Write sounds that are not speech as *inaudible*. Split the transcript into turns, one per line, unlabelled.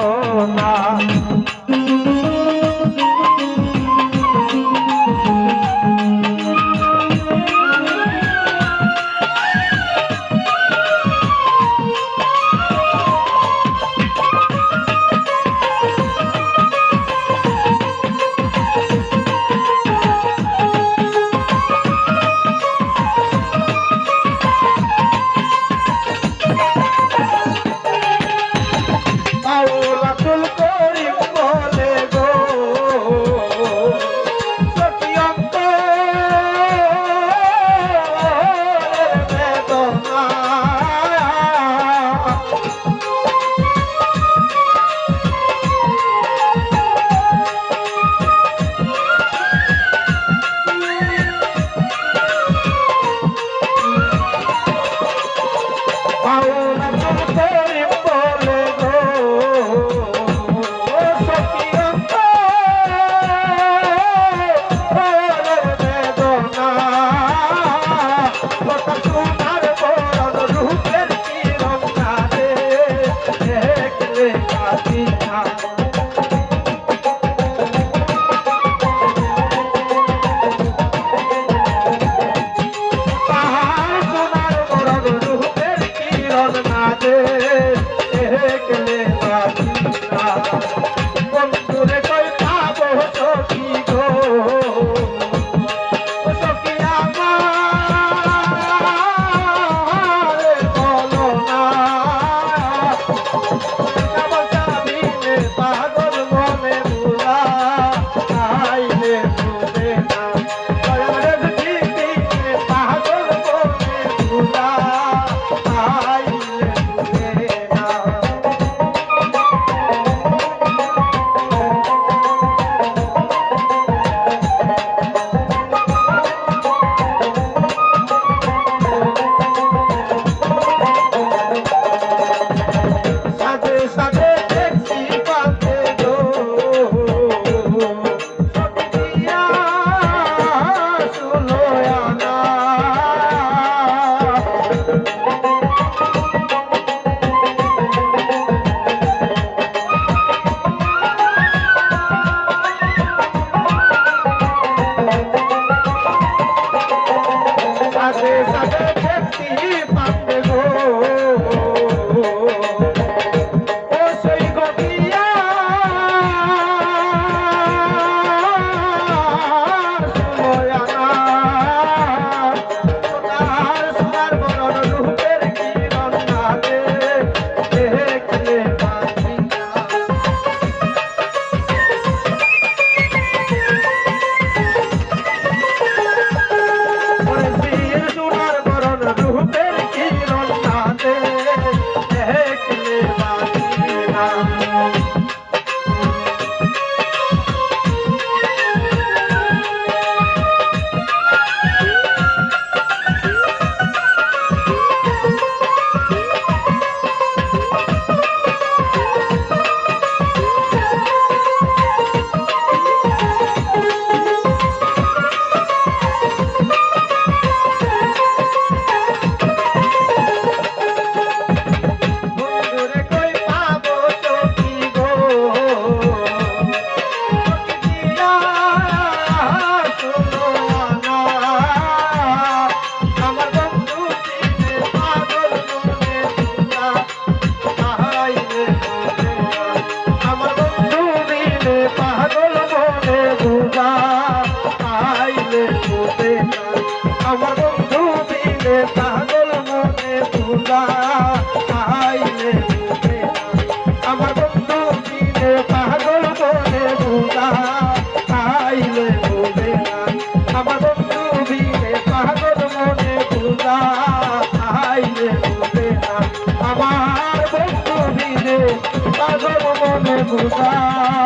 না power. দেখলে কাঁদি না সোনার বড় রূপের কিরণ না দেখলে Thank *laughs* you. তাদের মনে তোলা, আইলে আমার বন্ধু দিলে পাগল করে তোলা, আইলে বলে না। আমার বন্ধু দিলে পাগল মনে তোলা, আইলে বলে না। আমার বন্ধু দিলে পাগল মনে তোলা।